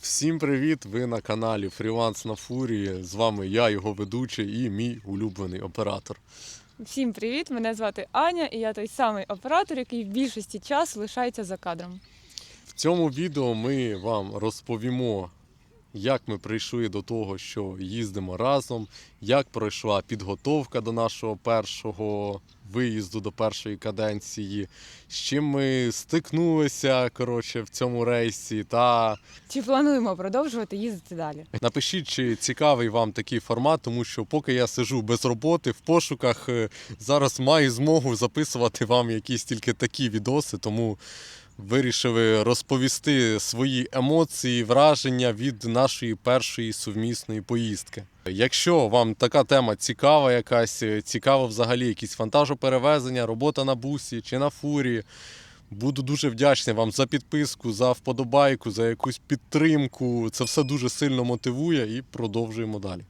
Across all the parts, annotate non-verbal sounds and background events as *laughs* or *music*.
Всім привіт! Ви на каналі Фріланс на Фурії. З вами я, його ведучий і мій улюблений оператор. Всім привіт! Мене звати Аня, і я той самий оператор, який в більшості часу лишається за кадром. В цьому відео ми вам розповімо, як ми прийшли до того, що їздимо разом, як пройшла підготовка до нашого першого виїзду до першої каденції, з чим ми стикнулися коротше, в цьому рейсі та Чи плануємо продовжувати їздити далі? Напишіть, чи цікавий вам такий формат, тому що поки я сижу без роботи в пошуках, е, зараз маю змогу записувати вам якісь тільки такі відоси, тому вирішили розповісти свої емоції, враження від нашої першої сувмісної поїздки. Якщо вам така тема цікава, якась цікаво взагалі якісь вантажоперевезення, робота на бусі чи на фурі. Буду дуже вдячний вам за підписку, за вподобайку, за якусь підтримку. Це все дуже сильно мотивує і продовжуємо далі.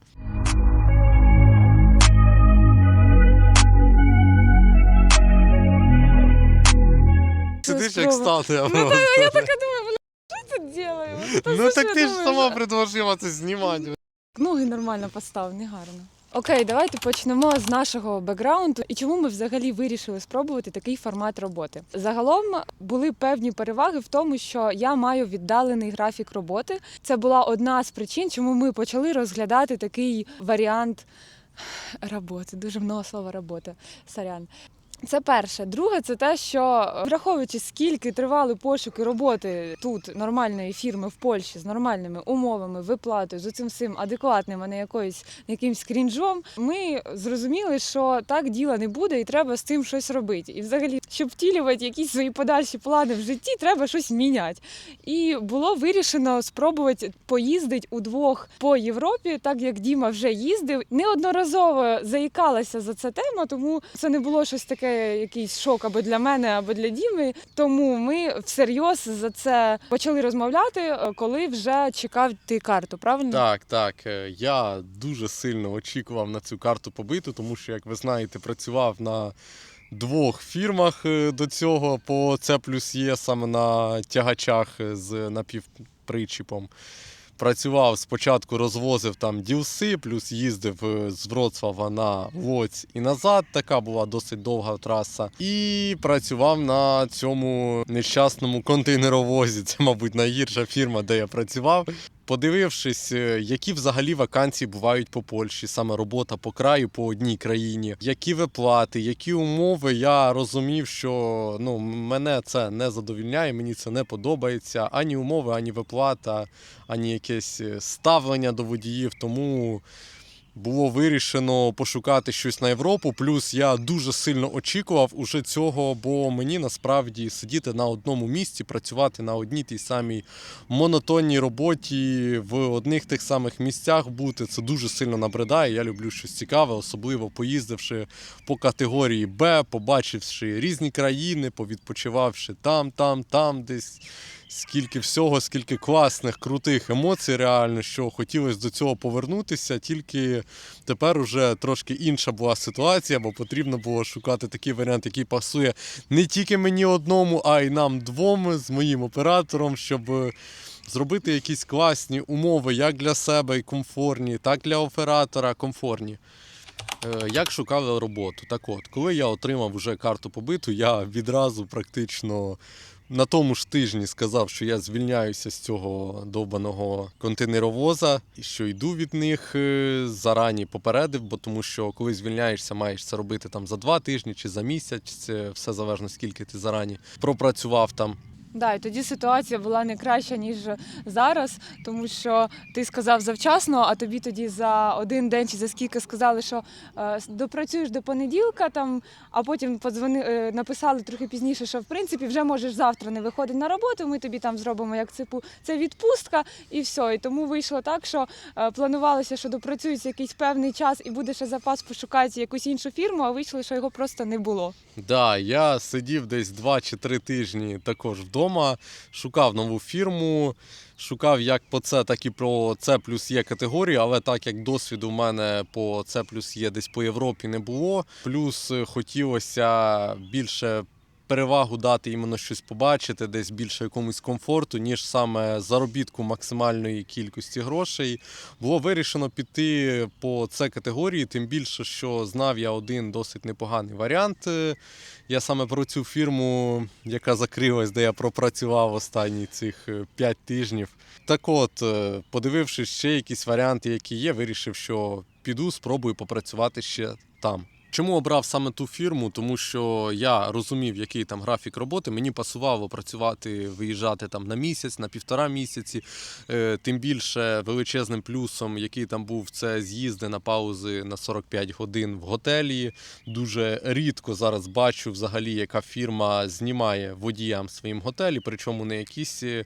Сидиш як статуя. Ну, просто. Я така думаю, бля, що тут делаю? Ну так ти ж сама предложила це знімати. Ноги нормально постав, не гарно. Окей, давайте почнемо з нашого бекграунду і чому ми взагалі вирішили спробувати такий формат роботи. Загалом були певні переваги в тому, що я маю віддалений графік роботи. Це була одна з причин, чому ми почали розглядати такий варіант *sighs* роботи. Дуже много слова робота. Сорян. Це перше. Друге, це те, що враховуючи, скільки тривали пошуки роботи тут нормальної фірми в Польщі з нормальними умовами, виплатою, з цим всім адекватним, а не якоюсь якимсь крінжом, ми зрозуміли, що так діла не буде, і треба з цим щось робити. І взагалі, щоб втілювати якісь свої подальші плани в житті, треба щось міняти. І було вирішено спробувати поїздити удвох по Європі, так як Діма вже їздив. Неодноразово заїкалася за це тема, тому це не було щось таке, якийсь шок або для мене, або для Діми. Тому ми всерйоз за це почали розмовляти, е, коли вже чекав ти карту. Правильно? Так, так. е, Я дуже сильно очікував на цю карту побиту, тому що, як ви знаєте, працював на двох фірмах е, до цього по С плюс Є, саме на тягачах з напівпричіпом. Працював спочатку, розвозив там дівси, плюс їздив е, з Вроцлава на Лоць і назад. Така була досить довга траса. І працював на цьому нещасному контейнеровозі. Це, мабуть, найгірша фірма, де я працював. Подивившись, е, які взагалі вакансії бувають по Польщі, саме робота по краю по одній країні, які виплати, які умови, я розумів, що ну мене це не задовільняє, мені це не подобається. Ані умови, ані виплата, ані якесь е, ставлення до водіїв. Тому було вирішено пошукати щось на Європу. Плюс я дуже сильно очікував уже цього, бо мені насправді сидіти на одному місці, працювати на одній тій самій монотонній роботі в одних тих самих місцях бути. Це дуже сильно набридає. Я люблю щось цікаве, особливо поїздивши по категорії Б, побачивши різні країни, повідпочивавши там, там, там десь. Скільки всього, скільки класних, крутих емоцій, реально, що хотілося до цього повернутися, тільки тепер уже трошки інша була ситуація, бо потрібно було шукати такий варіант, який пасує не тільки мені одному, а й нам двом з моїм оператором, щоб зробити якісь класні умови як для себе і комфортні, так для оператора комфортні. Е, Як шукали роботу? Так от, коли я отримав вже карту побиту, я відразу практично на тому ж тижні сказав, що я звільняюся з цього довбаного контейнеровоза і що йду від них е, зарані попередив, бо тому що коли звільняєшся, маєш це робити там за два тижні чи за місяць. Це все залежно скільки ти зарані пропрацював там. Да, і тоді ситуація була не краща ніж зараз, тому що ти сказав завчасно, а тобі тоді за один день чи за скільки сказали, що е, допрацюєш до понеділка, там, а потім подзвони, е, написали трохи пізніше, що в принципі вже можеш завтра не виходити на роботу. Ми тобі там зробимо як ципу. Це відпустка, і все. І тому вийшло так, що е, планувалося, що допрацюється якийсь певний час і буде ще запас пошукати якусь іншу фірму, а вийшло, що його просто не було. Да, я сидів десь 2 чи 3 тижні також вдома, шукав нову фірму, шукав як по це, так і про це плюс Є категорію, але так як досвіду в мене по це плюс Є десь по Європі не було. Плюс е, хотілося більше перевагу дати іменно щось побачити, десь більше якомусь комфорту, ніж саме заробітку максимальної кількості грошей. Було вирішено піти по це категорії, тим більше, що знав я один досить непоганий варіант. Е, Я саме про цю фірму, яка закрилась, де я пропрацював останні цих 5 тижнів. Так от, е, подивившись ще якісь варіанти, які є, вирішив, що піду, спробую попрацювати ще там. Чому обрав саме ту фірму? Тому що я розумів, який там графік роботи. Мені пасувало працювати, виїжджати там на місяць, на півтора місяці. Е, Тим більше величезним плюсом, який там був, це з'їзди на паузи на 45 годин в готелі. Дуже рідко зараз бачу взагалі, яка фірма знімає водіям своїм готелі, причому не якісь. е,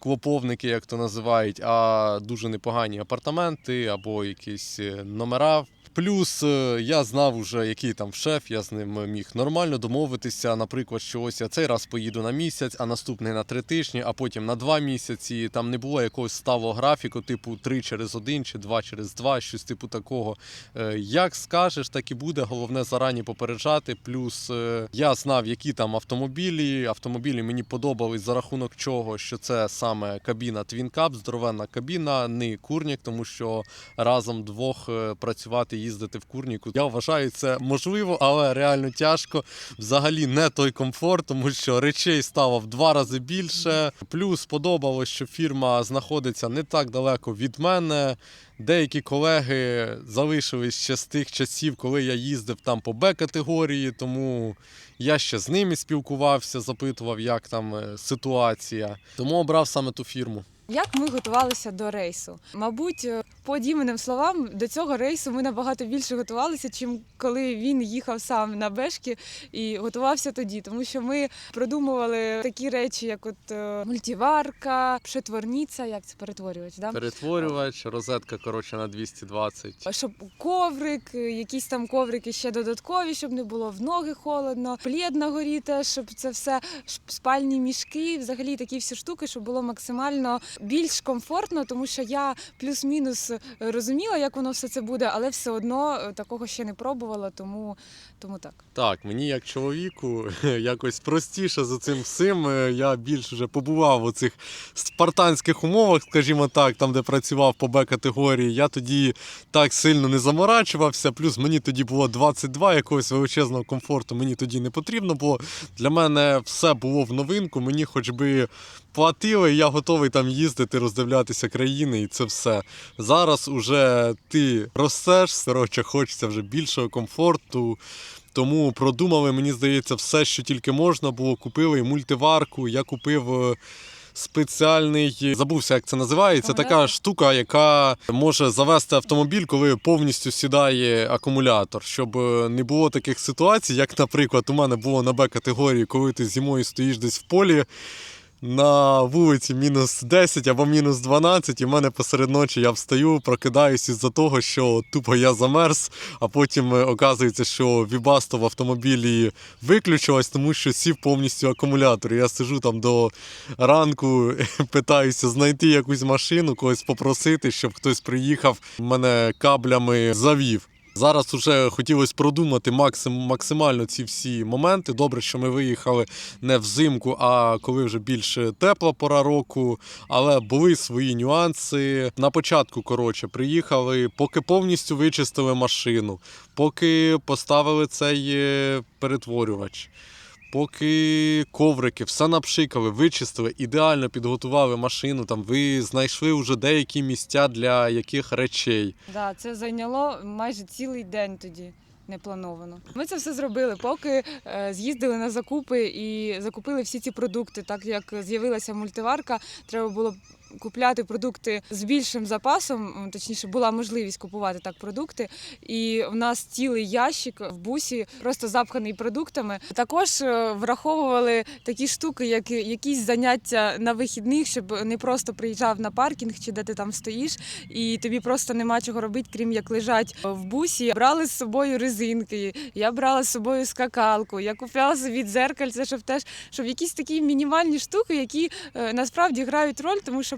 Клоповники, як то називають, а дуже непогані апартаменти або якісь е, номера. Плюс е, я знав уже, який там шеф, я з ним міг нормально домовитися. Наприклад, що ось я цей раз поїду на місяць, а наступний на три тижні, а потім на два місяці. Там не було якогось сталого графіку, типу три через один чи два через два, щось типу такого. Е, Як скажеш, так і буде. Головне зарані попереджати. Плюс е, я знав, які там автомобілі. Автомобілі мені подобались за рахунок чого, що це саме кабіна Twin Cup, здоровенна кабіна, не курник, тому що разом двох працювати, їздити в курніку. Я вважаю це можливо, але реально тяжко. Взагалі не той комфорт, тому що речей стало в два рази більше. Плюс подобалось, що фірма знаходиться не так далеко від мене. Деякі колеги залишились ще з тих часів, коли я їздив там по Б-категорії, тому я ще з ними спілкувався, запитував, як там е, ситуація. Тому обрав саме ту фірму. Як ми готувалися до рейсу? Мабуть, е, по Діменим словам, до цього рейсу ми набагато більше готувалися, чим коли він їхав сам на бешки і готувався тоді. Тому що ми продумували такі речі, як от е, мультиварка, пшетворниця, як це перетворювач, да? Перетворювач, розетка коротше на 220. Щоб коврик, якісь там коврики ще додаткові, щоб не було в ноги холодно, плід на горі теж, щоб це все спальні мішки, взагалі такі всі штуки, щоб було максимально більш комфортно, тому що я плюс-мінус розуміла, як воно все це буде, але все одно е, такого ще не пробувала, тому, тому так. Так, мені як чоловіку *laughs* якось простіше за цим всім. Е, Я більш вже побував у цих спартанських умовах, скажімо так, там, де працював по Б-категорії. Я тоді так сильно не заморачувався. Плюс мені тоді було 22, якогось величезного комфорту мені тоді не потрібно було. Для мене все було в новинку. Мені хоч би платили, я готовий там їздити, роздивлятися країни, і це все. Зараз уже ти ростеш, коротше, хочеться вже більшого комфорту. Тому продумали, мені здається, все, що тільки можна було. Купили і мультиварку. Я купив е, спеціальний, забувся, як це називається. Така штука, яка може завести автомобіль, коли повністю сідає акумулятор, щоб е, не було таких ситуацій, як, наприклад, у мене було на Б-категорії, коли ти зимою стоїш десь в полі. На вулиці мінус 10 або мінус 12, і в мене посеред ночі я встаю, прокидаюсь із-за того, що тупо я замерз, а потім е, оказується, що вібасто в автомобілі виключилось, тому що сів повністю акумулятор. Я сижу там до ранку, *laughs* питаюся знайти якусь машину, когось попросити, щоб хтось приїхав, мене каблями завів. Зараз вже хотілося продумати максим, максимально ці всі моменти. Добре, що ми виїхали не взимку, а коли вже більш тепла пора року. Але були свої нюанси. На початку, коротше, приїхали, поки повністю вичистили машину, поки поставили цей е, перетворювач. Поки коврики все напшикали, вичистили, ідеально підготували машину. Там ви знайшли вже деякі місця для яких речей. Да, це зайняло майже цілий день тоді. Не плановано. Ми це все зробили, поки е, з'їздили на закупи і закупили всі ці продукти. Так як з'явилася мультиварка, треба було купляти продукти з більшим запасом. Точніше, була можливість купувати так продукти. І в нас цілий ящик в бусі, просто запханий продуктами. Також е, враховували такі штуки, як якісь заняття на вихідних, щоб не просто приїжджав на паркінг чи де ти там стоїш, і тобі просто нема чого робити, крім як лежать в бусі. Брали з собою резинки, я брала з собою скакалку, я купляла собі дзеркальце, щоб теж щоб якісь такі мінімальні штуки, які е, насправді грають роль, тому що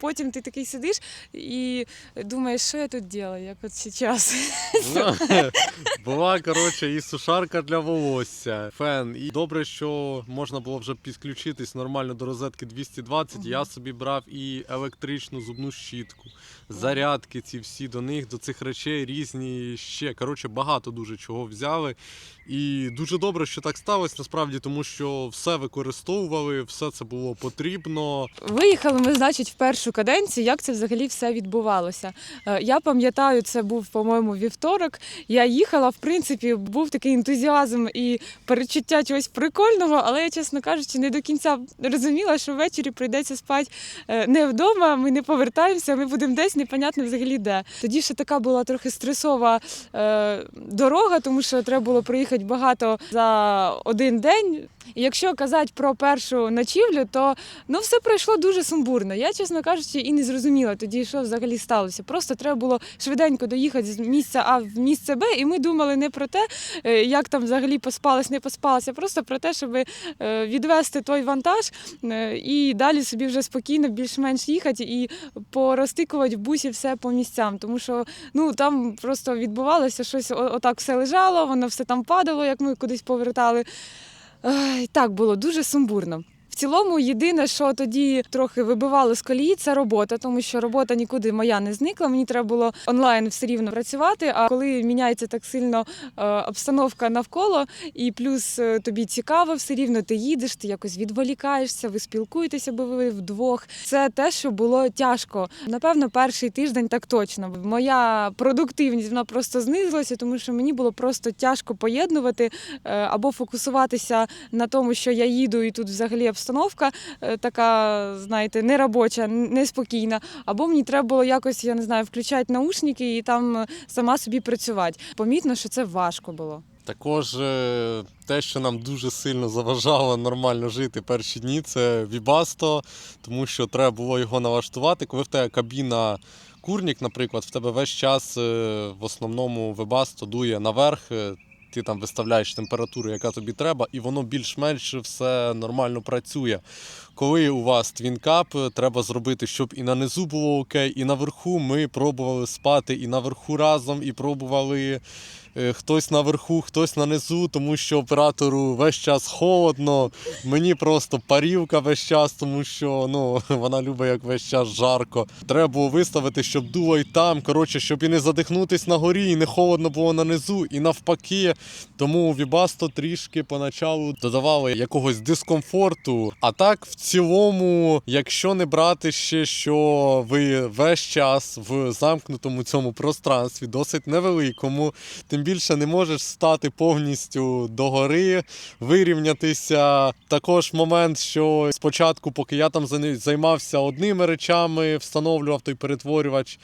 потім ти такий сидиш і думаєш, що я тут роблю, як от зараз. *laughs* Ну, *laughs* Була, коротше, і сушарка для волосся, фен. І добре, що можна було вже підключитись нормально до розетки 220. Мгм. Я собі брав і електричну зубну щітку, зарядки ці всі до них, до цих речей різні ще. Коротше, багато дуже чого взяли. І дуже добре, що так сталося насправді, тому що все використовували, все це було потрібно. Виїхали ми, значить, в першу каденцію. Як це взагалі все відбувалося? Е, Я пам'ятаю, це був, по-моєму, вівторок. Я їхала, в принципі, був такий ентузіазм і перечуття чогось прикольного, але я, чесно кажучи, не до кінця розуміла, що ввечері прийдеться спати е, не вдома. Ми не повертаємося, ми будемо десь непонятно взагалі де. Тоді ще така була трохи стресова е, дорога, тому що треба було проїхати багато за один день. І якщо казати про першу ночівлю, то ну все пройшло дуже сумбурно. Я, чесно кажучи, і не зрозуміла тоді, що взагалі сталося. Просто треба було швиденько доїхати з місця А в місце Б, і ми думали не про те, е, як там взагалі поспалось, не поспалося, а просто про те, щоб е, відвести той вантаж е, і далі собі вже спокійно більш-менш їхати і порозтикувати в бусі все по місцям. Тому що ну там просто відбувалося щось, отак все лежало, воно все там падало, як ми кудись повертали. Так було дуже сумбурно. Цілому, єдине, що тоді трохи вибивало з колії, це робота, тому що робота нікуди моя не зникла. Мені треба було онлайн все рівно працювати. А коли міняється так сильно е, обстановка навколо, і плюс е, тобі цікаво, все рівно ти їдеш, ти якось відволікаєшся, ви спілкуєтеся, бо ви вдвох. Це те, що було тяжко. Напевно, перший тиждень так точно. Моя продуктивність вона просто знизилася, тому що мені було просто тяжко поєднувати е, або фокусуватися на тому, що я їду, і тут взагалі обстановка е, така, знаєте, неробоча, неспокійна. Або мені треба було якось, я не знаю, включати наушники і там е, сама собі працювати. Помітно, що це важко було. Також е, те, що нам дуже сильно заважало нормально жити перші дні, це Вібасто, тому що треба було його налаштувати. Коли в тебе кабіна курник, наприклад, в тебе весь час в основному Вебасто дує наверх. Ти там виставляєш температуру, яка тобі треба, і воно більш-менш все нормально працює. Коли у вас твінкап, треба зробити, щоб і на низу було окей, і наверху ми пробували спати і наверху разом, і пробували е, хтось наверху, хтось на низу, тому що оператору весь час холодно. Мені просто парівка весь час, тому що ну, *laughs* вона любить як весь час жарко. Треба було виставити, щоб дуло і там. Коротше, щоб і не задихнутись на горі, і не холодно було на низу, і навпаки. Тому Вібасто трішки поначалу додавали якогось дискомфорту. А так, в цілому, якщо не брати ще, що ви весь час в замкнутому цьому пространстві, досить невеликому, тим більше не можеш стати повністю догори, вирівнятися. Також момент, що спочатку, поки я там зай- займався одними речами, встановлював той перетворювач.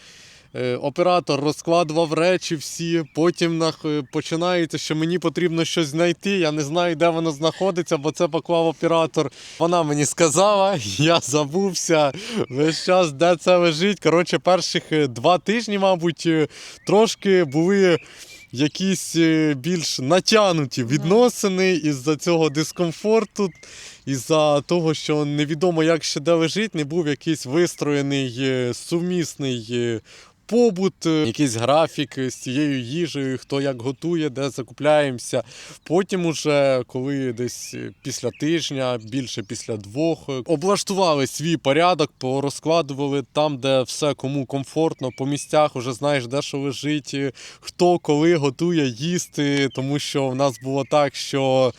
Е, Оператор розкладував речі всі, потім е, починається, що мені потрібно щось знайти. Я не знаю, де воно знаходиться, бо це поклав оператор. Вона мені сказала, *laughs* я забувся весь час, де це лежить. Коротше, перших е, два тижні, мабуть, трошки були якісь більш натянуті відносини із-за цього дискомфорту, із-за того, що невідомо, як ще де лежить, не був якийсь вистроєний сумісний. Побут, е, якийсь графік з цією їжею, хто як готує, де закупляємося. Потім, уже, коли десь е, після тижня, більше після двох, е, облаштували свій порядок, порозкладували там, де все кому комфортно, по місцях вже знаєш, де що лежить, хто коли готує їсти, тому що в нас було так, що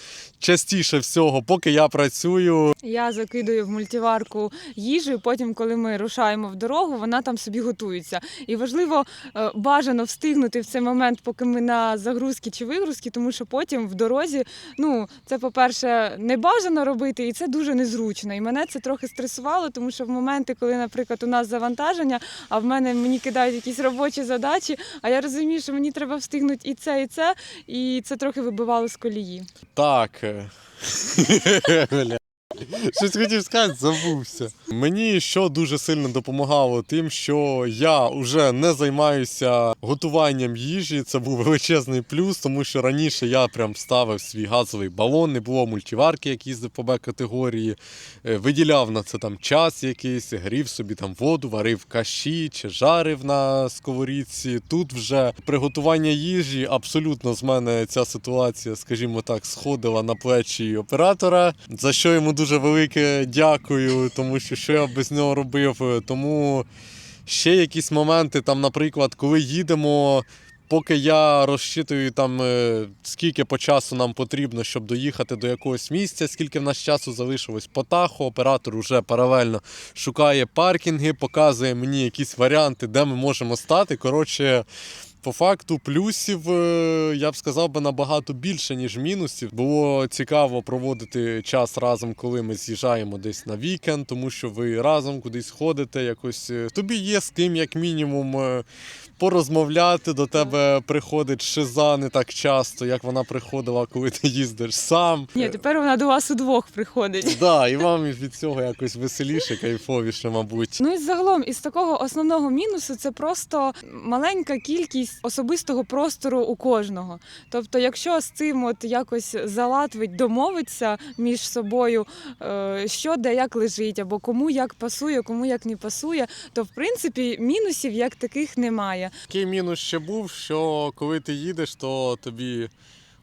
частіше всього, поки я працюю, Я закидую в мультиварку їжу, і потім, коли ми рушаємо в дорогу, вона там собі готується. І важливо е, бажано встигнути в цей момент, поки ми на загрузки чи вигрузки, тому що потім в дорозі, ну це по-перше, не бажано робити, і це дуже незручно. І мене це трохи стресувало, тому що в моменти, коли, наприклад, у нас завантаження, а в мене мені кидають якісь робочі задачі, а я розумію, що мені треба встигнути і це, і це, і це трохи вибивало з колії. так. Е, Бля. *laughs* *laughs* Щось хотів сказати, забувся. Мені що дуже сильно допомагало, тим, що я вже не займаюся готуванням їжі. Це був величезний плюс, тому що раніше я прям ставив свій газовий балон, не було мультиварки, як їздив по Б-категорії, е, виділяв на це там час якийсь, грів собі там воду, варив каші чи жарив на сковорідці. Тут вже приготування їжі абсолютно з мене ця ситуація, скажімо так, сходила на плечі оператора, за що йому дуже велике дякую, тому що що я без нього робив. Тому ще якісь моменти, там, наприклад, коли їдемо. Поки я розчитую там, е, скільки по часу нам потрібно, щоб доїхати до якогось місця, скільки в нас часу залишилось по таху, оператор вже паралельно шукає паркінги, показує мені якісь варіанти, де ми можемо стати. Коротше, по факту плюсів, е, я б сказав би, набагато більше, ніж мінусів. Було цікаво проводити час разом, коли ми з'їжджаємо десь на вікенд, тому що ви разом кудись ходите, якось е, тобі є з ким, як мінімум, е, порозмовляти. До тебе приходить шиза не так часто, як вона приходила, коли ти їздиш сам. Ні, тепер вона до вас удвох приходить. Да, і вам від цього якось веселіше, кайфовіше, мабуть. Ну і загалом із такого основного мінусу це просто маленька кількість особистого простору у кожного. Тобто, якщо з цим от якось залатвить, домовиться між собою, е, що де як лежить, або кому як пасує, кому як не пасує, то в принципі мінусів як таких немає. Такий мінус ще був, що коли ти їдеш, то тобі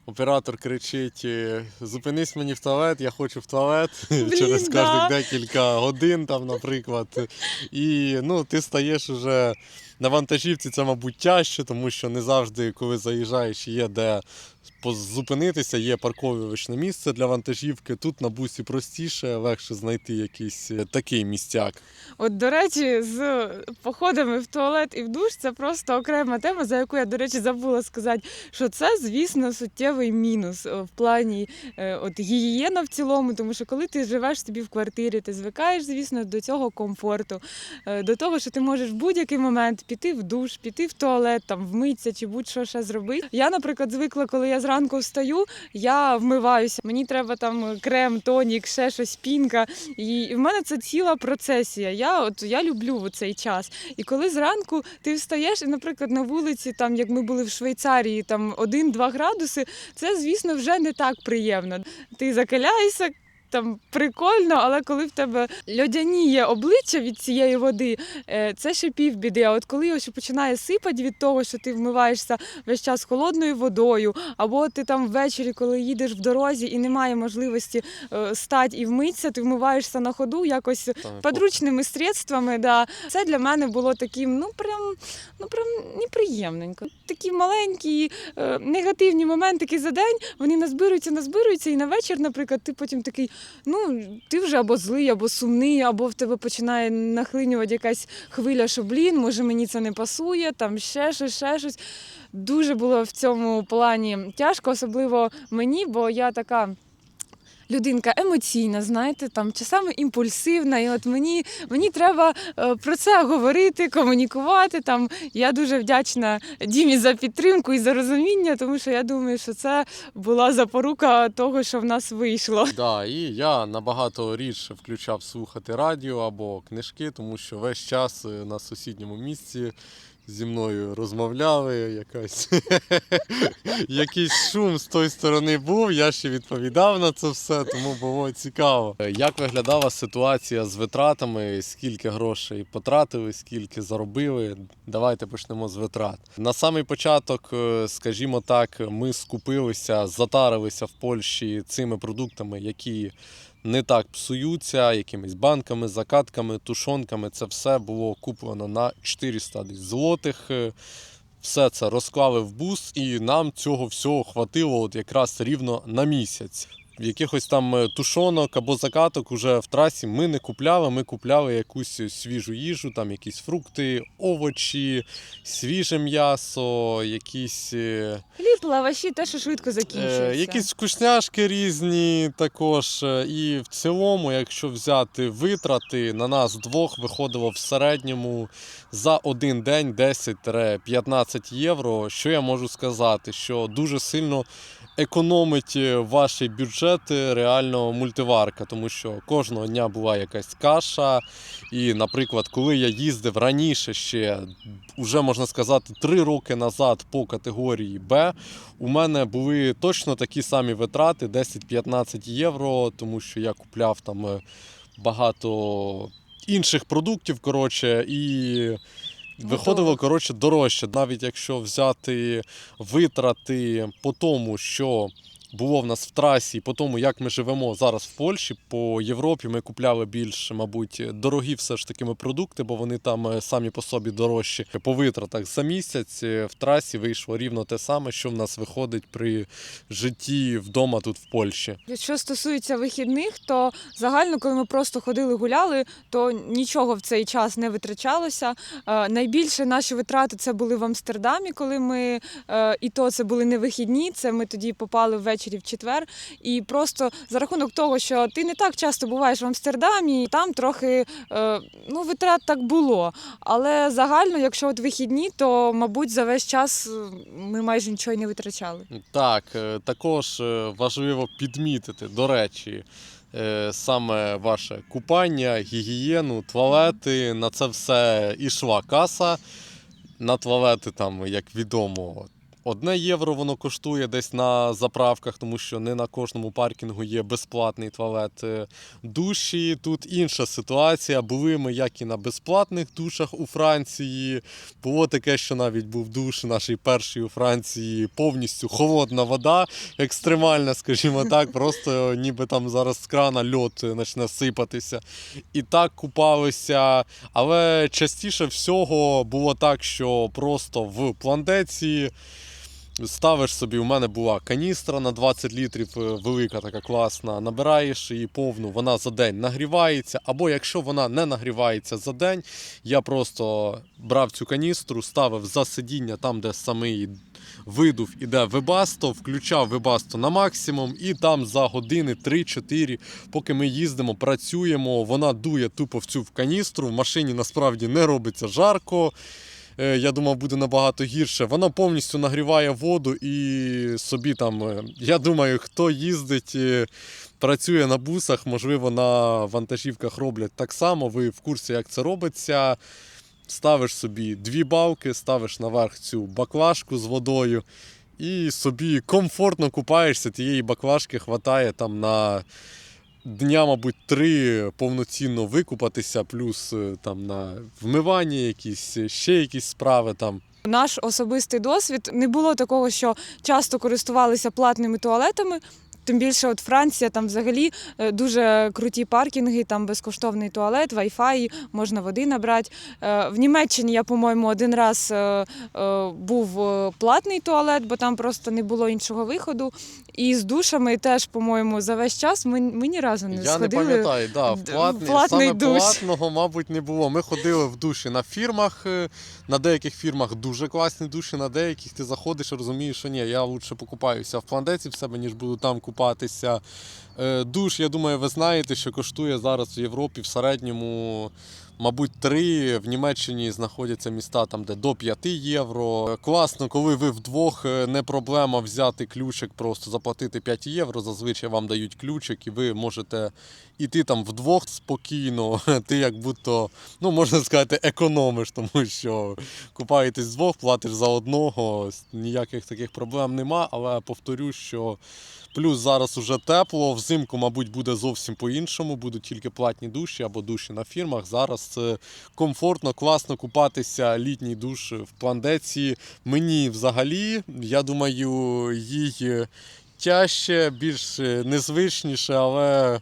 оператор кричить: е, зупинись мені в туалет, я хочу в туалет *laughs* через да. кожних декілька годин, там, наприклад. І ну, ти стаєш уже на вантажівці, це, мабуть, тяжче, тому що не завжди, коли заїжджаєш, є де зупинитися, є парковочне місце для вантажівки. Тут на бусі простіше, легше знайти якийсь е, такий містяк. От, до речі, з походами в туалет і в душ це просто окрема тема, за яку я, до речі, забула сказати, що це, звісно, суттєвий мінус е, в плані е, от гігієна в цілому, тому що коли ти живеш собі в квартирі, ти звикаєш, звісно, до цього комфорту, до того, що ти можеш в будь-який момент піти в душ, піти в туалет, там вмитися чи будь-що ще зробити. Я, наприклад, звикла, коли я зранку встаю, я вмиваюся. Мені треба там крем, тонік, ще щось, пінка. І в мене це ціла процесія. Я от я люблю цей час. І коли зранку ти встаєш, і, наприклад, на вулиці, там як ми були в Швейцарії, там 1-2 градуси, це, звісно, вже не так приємно. Ти закаляєшся. Там прикольно, але коли в тебе льодяніє обличчя від цієї води, е, це ще півбіди. А от коли ось починає сипати від того, що ти вмиваєшся весь час холодною водою, або ти там ввечері, коли їдеш в дорозі і немає можливості е, стати і вмитися, ти вмиваєшся на ходу якось Там, подручними средствами. Да. Це для мене було таким, ну прям, ну прям неприємненько. Такі маленькі е, негативні моментики за день, вони назбируються, назбируються, і на вечір, наприклад, ти потім такий, ну ти вже або злий, або сумний, або в тебе починає нахлинювати якась хвиля, що блін, може мені це не пасує, там ще щось, ще щось. Дуже було в цьому плані тяжко, особливо мені, бо я така. Людинка емоційна, знаєте, там часами імпульсивна, і от мені, мені треба е, про це говорити, комунікувати. Там я дуже вдячна Дімі за підтримку і за розуміння, тому що я думаю, що це була запорука того, що в нас вийшло. Да, і я набагато рідше включав слухати радіо або книжки, тому що весь час е, на сусідньому місці зі мною розмовляли, якась *laughs* якийсь шум з тої сторони був. Я ще відповідав на це все, тому було цікаво. Як виглядала ситуація з витратами? Скільки грошей потратили, скільки заробили? Давайте почнемо з витрат. На самий початок, е, скажімо так, ми скупилися, затарилися в Польщі цими продуктами, які не так псуються, якимись банками, закатками, тушонками. Це все було куплено на 400 злотих. Е, Все це розклали в бус, і нам цього всього хватило от якраз рівно на місяць. Якихось там е, тушонок або закаток уже в трасі ми не купляли. Ми купляли якусь свіжу їжу, там якісь фрукти, овочі, свіже м'ясо, якісь. е, Хліб, лаваші, те, що швидко закінчується. Е, якісь вкусняшки різні також. Е, І в цілому, якщо взяти витрати, на нас двох виходило в середньому за один день 10-15 євро. Що я можу сказати? Що дуже сильно економить ваш бюджет. бюджети реально мультиварка, тому що кожного дня була якась каша. І, наприклад, коли я їздив раніше ще, уже можна сказати, три роки назад по категорії Б, у мене були точно такі самі витрати 10-15 євро, тому що я купляв там е, багато інших продуктів, коротше, і виходило коротше, дорожче. Навіть якщо взяти витрати по тому, що було в нас в трасі, по тому, як ми живемо зараз в Польщі, по Європі ми купляли більш, мабуть, дорогі все ж таки ми продукти, бо вони там е, самі по собі дорожчі. По витратах за місяць е, в трасі вийшло рівно те саме, що в нас виходить при житті вдома тут в Польщі. Що стосується вихідних, то загально, коли ми просто ходили гуляли, то нічого в цей час не витрачалося. Е, Найбільше наші витрати це були в Амстердамі, коли ми і то це були не вихідні. Це ми тоді попали ввечері в четвер. І просто за рахунок того, що ти не так часто буваєш в Амстердамі, там трохи е, ну, витрат так було. Але загально, якщо от вихідні, то мабуть за весь час е, ми майже нічого й не витрачали. Так, е, також важливо підмітити, до речі, саме ваше купання, гігієну, туалети. На це все ішла каса. На туалети, там, як відомо, одне євро воно коштує десь на заправках, тому що не на кожному паркінгу є безплатний туалет. Е, Душі тут інша ситуація. Були ми як і на безплатних душах у Франції. Було таке, що навіть був душ нашій перший у Франції, повністю холодна вода, екстремальна, скажімо так, просто ніби там зараз з крана льод почне сипатися. І так купалися. Але частіше всього було так, що просто в пландеції. Ставиш собі, у мене була каністра на 20 літрів, е, велика така класна. Набираєш її повну, вона за день нагрівається. Або якщо вона не нагрівається за день, я просто брав цю каністру, ставив за сидіння там, де самий видув іде вебасто, включав вебасто на максимум, і там за години 3-4, поки ми їздимо, працюємо, вона дує тупо в цю в каністру. В машині насправді не робиться жарко. Е, Я думав, буде набагато гірше. Вона повністю нагріває воду і собі там. е, Я думаю, хто їздить, е, працює на бусах, можливо, на вантажівках роблять так само. Ви в курсі, як це робиться. Ставиш собі дві балки, ставиш наверх цю баклажку з водою і собі комфортно купаєшся. Тієї баклажки хватає там на дня, мабуть, три повноцінно викупатися, плюс е, там на вмивання якісь, е, ще якісь справи там. Наш особистий досвід не було такого, що часто користувалися платними туалетами. Тим більше, от Франція там взагалі е, дуже круті паркінги, там безкоштовний туалет, вай-фай, можна води набрати. Е, В Німеччині я, по-моєму, один раз е, був платний туалет, бо там просто не було іншого виходу. І з душами теж, по-моєму, за весь час ми, ми ні разу не Я сходили. не пам'ятаю, да, в платний, платний саме душ. платного, мабуть, не було. Ми ходили в душі на фірмах. На деяких фірмах дуже класні душі, на деяких ти заходиш і розумієш, що ні, я лучше покупаюся в пландеці в себе, ніж буду там купатися. Е, Душ, я думаю, ви знаєте, що коштує зараз в Європі в середньому. Мабуть, три в Німеччині знаходяться міста там, де до 5 євро. Класно, коли ви вдвох е, не проблема взяти ключик, просто заплатити 5 євро. Зазвичай вам дають ключик, і ви можете іти там вдвох спокійно. *laughs* Ти як будто, ну можна сказати, економиш, тому що купаєтесь вдвох, платиш за одного. Ніяких таких проблем нема. Але повторю, що плюс зараз уже тепло. Взимку, мабуть, буде зовсім по-іншому. Будуть тільки платні душі або душі на фірмах. Зараз комфортно, класно купатися літній душ в пландеці. Мені взагалі, я думаю, їй тяжче, більш незвичніше, але.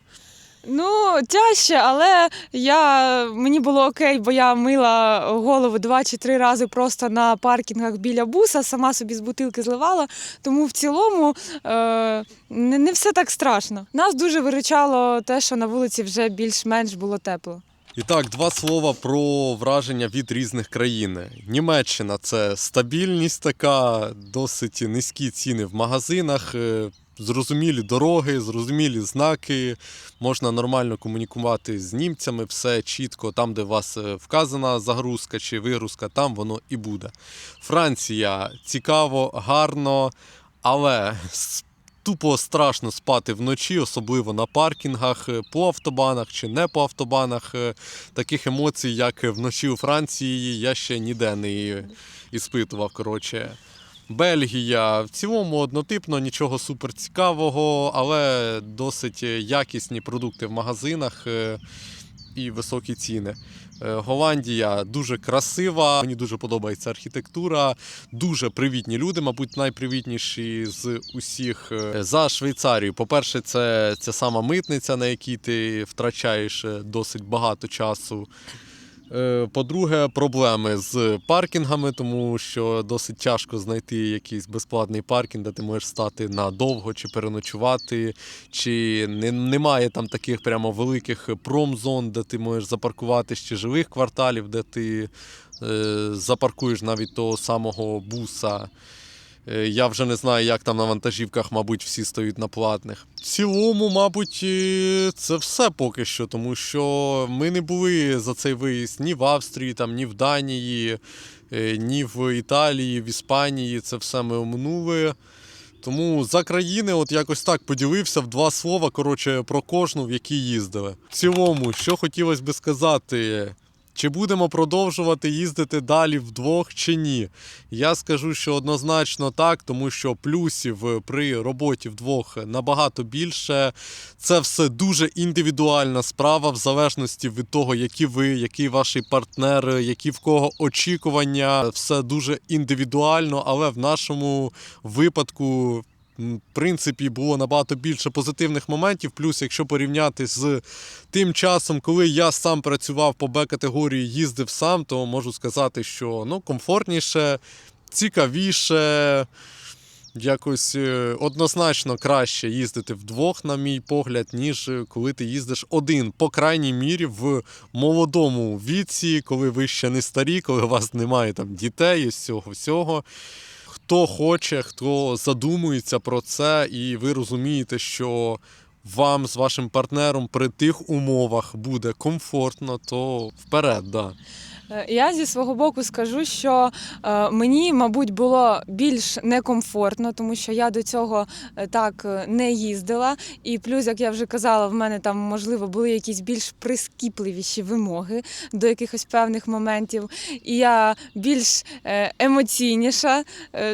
Ну, тяжче, але я, мені було окей, бо я мила голову два чи три рази просто на паркінгах біля буса, сама собі з бутилки зливала. Тому в цілому е, не, не все так страшно. Нас дуже виручало те, що на вулиці вже більш-менш було тепло. І так, два слова про враження від різних країн. Німеччина це стабільність така, досить низькі ціни в магазинах. Зрозумілі дороги, зрозумілі знаки, можна нормально комунікувати з німцями, все чітко, там, де у вас е, вказана загрузка чи вигрузка, там воно і буде. Франція цікаво, гарно, але тупо страшно спати вночі, особливо на паркінгах, е, по автобанах чи не по автобанах. Е, Таких емоцій, як вночі у Франції, я ще ніде не іспитував. Коротше. Бельгія в цілому однотипно, нічого супер цікавого, але досить якісні продукти в магазинах е, і високі ціни. Е, Голландія дуже красива, мені дуже подобається архітектура, дуже привітні люди, мабуть, найпривітніші з усіх. Е, За Швейцарію, по-перше, це ця сама митниця, на якій ти втрачаєш досить багато часу. Е, По-друге, проблеми з паркінгами, тому що досить тяжко знайти якийсь безплатний паркінг, де ти можеш стати надовго чи переночувати, чи не, немає там таких прямо великих промзон, де ти можеш запаркувати ще живих кварталів, де ти е, запаркуєш навіть того самого буса. Е, Я вже не знаю, як там на вантажівках, мабуть, всі стоять на платних. В цілому, мабуть, е, це все поки що, тому що ми не були за цей виїзд ні в Австрії, там, ні в Данії, е, ні в Італії, в Іспанії. Це все ми оминули. Тому за країни, от якось так поділився в два слова, коротше, про кожну, в якій їздили. В цілому, що хотілося би сказати. Чи будемо продовжувати їздити далі вдвох чи ні? Я скажу, що однозначно так, тому що плюсів при роботі вдвох набагато більше. Це все дуже індивідуальна справа, в залежності від того, які ви, який ваш партнер, які в кого очікування. Все дуже індивідуально, але в нашому випадку. В принципі, було набагато більше позитивних моментів. Плюс, якщо порівняти з тим часом, коли я сам працював по Б-категорії, їздив сам, то можу сказати, що ну, комфортніше, цікавіше, якось е, однозначно краще їздити вдвох, на мій погляд, ніж е, коли ти їздиш один, по крайній мірі, в молодому віці, коли ви ще не старі, коли у вас немає там дітей, із цього всього. Хто хоче, хто задумується про це, і ви розумієте, що вам з вашим партнером при тих умовах буде комфортно, то вперед, да. Е, Я зі свого боку скажу, що е, мені, мабуть, було більш некомфортно, тому що я до цього е, так не їздила. І плюс, як я вже казала, в мене там можливо були якісь більш прискіпливіші вимоги до якихось певних моментів. І я більш емоційніша,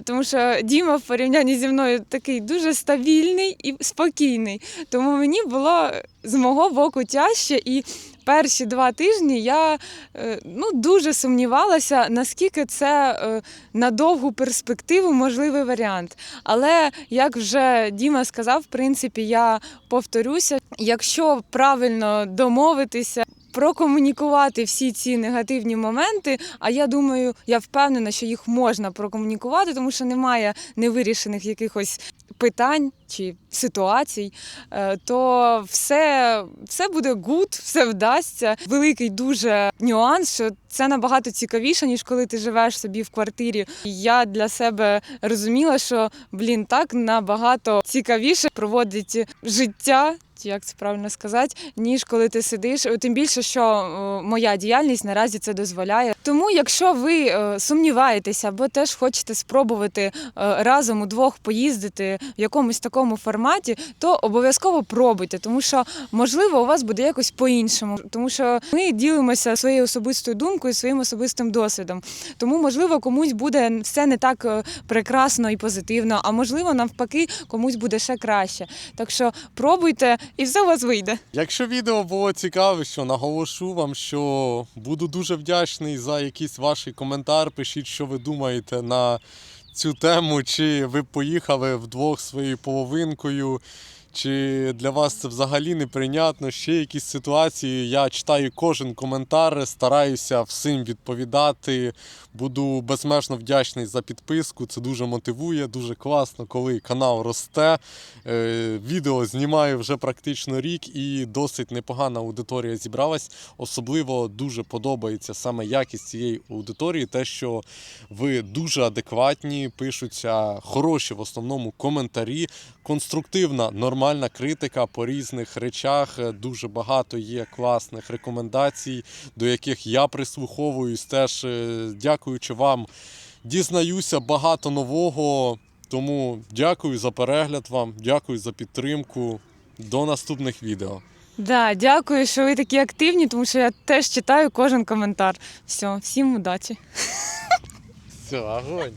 тому що Діма в порівнянні зі мною такий дуже стабільний і спокійний. Тому мені було з мого боку тяжче і. Перші два тижні я е, ну, дуже сумнівалася, наскільки це е, на довгу перспективу можливий варіант. Але як вже Діма сказав, в принципі, я повторюся, якщо правильно домовитися. Прокомунікувати всі ці негативні моменти, а я думаю, я впевнена, що їх можна прокомунікувати, тому що немає невирішених якихось питань чи ситуацій, е, то все, все буде гуд, все вдасться. Великий дуже нюанс, що це набагато цікавіше, ніж коли ти живеш собі в квартирі. Я для себе розуміла, що блін, так набагато цікавіше проводить життя. Як це правильно сказати, ніж коли ти сидиш, Тим більше, що е, моя діяльність наразі це дозволяє. Тому, якщо ви е, сумніваєтеся або теж хочете спробувати е, разом удвох поїздити в якомусь такому форматі, то обов'язково пробуйте, тому що можливо у вас буде якось по-іншому, тому що ми ділимося своєю особистою думкою, своїм особистим досвідом. Тому, можливо, комусь буде все не так е, прекрасно і позитивно, а можливо, навпаки, комусь буде ще краще. Так що пробуйте, і все у вас вийде. Якщо відео було цікаве, що наголошу вам, що буду дуже вдячний за якийсь ваш коментар. Пишіть, що ви думаєте на цю тему, чи ви поїхали вдвох своєю половинкою, чи для вас це взагалі неприйнятно. Ще якісь ситуації. Я читаю кожен коментар, стараюся всім відповідати. Буду безмежно вдячний за підписку. Це дуже мотивує, дуже класно, коли канал росте. Е, Відео знімаю вже практично рік і досить непогана аудиторія зібралась. Особливо дуже подобається саме якість цієї аудиторії, те, що ви дуже адекватні, пишуться хороші в основному коментарі, конструктивна, нормальна критика по різних речах. Е, Дуже багато є класних рекомендацій, до яких я прислуховуюсь. Теж е, дякуючи вам, дізнаюся багато нового. Тому дякую за перегляд вам, дякую за підтримку. До наступних відео. Да, дякую, що ви такі активні, тому що я теж читаю кожен коментар. Все, всім удачі. Все, огонь.